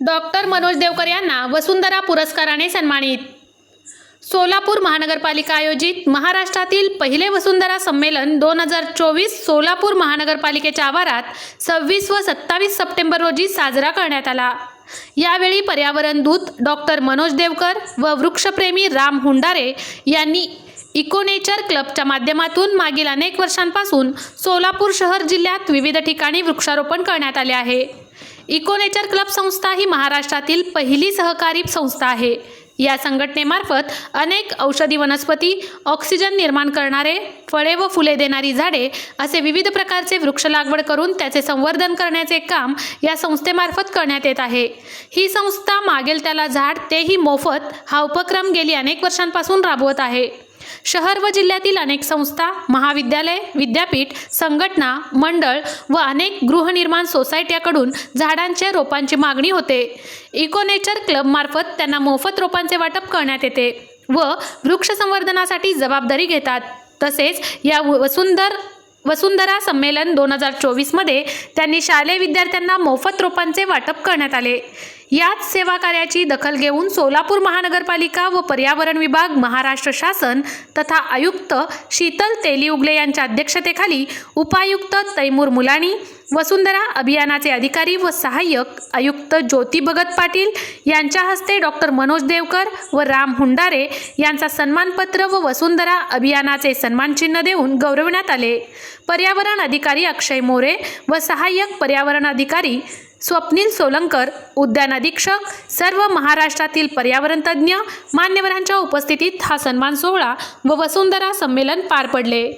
Doctor Manoj Devkar यांना वसुंधरा पुरस्काराने सन्मानित. सोलापूर महानगरपालिका आयोजित महाराष्ट्रातील पहिले वसुंधरा संमेलन दोन हजार चोवीस सोलापूर महानगरपालिकेच्या आवारात सव्वीस व सत्तावीस सप्टेंबर रोजी साजरा करण्यात आला. यावेळी पर्यावरण दूत डॉक्टर मनोज देवकर व वृक्षप्रेमी राम हुंडारे यांनी इकोनेचर क्लबच्या माध्यमातून मागील अनेक वर्षांपासून सोलापूर शहर जिल्ह्यात विविध ठिकाणी वृक्षारोपण करण्यात आले आहे. इकोनेचर क्लब संस्था ही महाराष्ट्रातील पहिली सहकारी संस्था आहे. या संघटनेमार्फत अनेक औषधी वनस्पती ऑक्सिजन निर्माण करणारे फळे व फुले देणारी झाडे असे विविध प्रकारचे वृक्ष लागवड करून त्याचे संवर्धन करण्याचे काम या संस्थेमार्फत करण्यात येत आहे. ही संस्था मागेल त्याला झाड तेही मोफत हा उपक्रम गेली अनेक वर्षांपासून राबवत आहे. शहर व जिल्ह्यातील अनेक संस्था महाविद्यालय विद्यापीठ संघटना मंडळ व अनेक गृहनिर्माण सोसायट्याकडून झाडांच्या रोपांची मागणी होते. इकोनेचर क्लबमार्फत त्यांना मोफत रोपांचे वाटप करण्यात येते व वृक्ष संवर्धनासाठी जबाबदारी घेतात. तसेच या वसुंधर वसुंधरा संमेलन दोन हजार चोवीसमध्ये त्यांनी शालेय विद्यार्थ्यांना मोफत रोपांचे वाटप करण्यात आले. याच सेवा कार्याची दखल घेऊन सोलापूर महानगरपालिका व पर्यावरण विभाग महाराष्ट्र शासन तथा आयुक्त शीतल तेली उगले यांच्या अध्यक्षतेखाली उपायुक्त तैमूर मुलाणी वसुंधरा अभियानाचे अधिकारी व सहाय्यक आयुक्त ज्योती भगत पाटील यांच्या हस्ते डॉक्टर मनोज देवकर व राम हुंडारे यांचा सन्मानपत्र व वसुंधरा अभियानाचे सन्मानचिन्ह देऊन गौरवण्यात आले. पर्यावरण अधिकारी अक्षय मोरे व सहाय्यक पर्यावरण अधिकारी स्वप्नील सोलंकर उद्यान अधीक्षक सर्व महाराष्ट्रातील पर्यावरण तज्ज्ञ मान्यवरांच्या उपस्थितीत हा सन्मान सोहळा व वसुंधरा संमेलन पार पडले.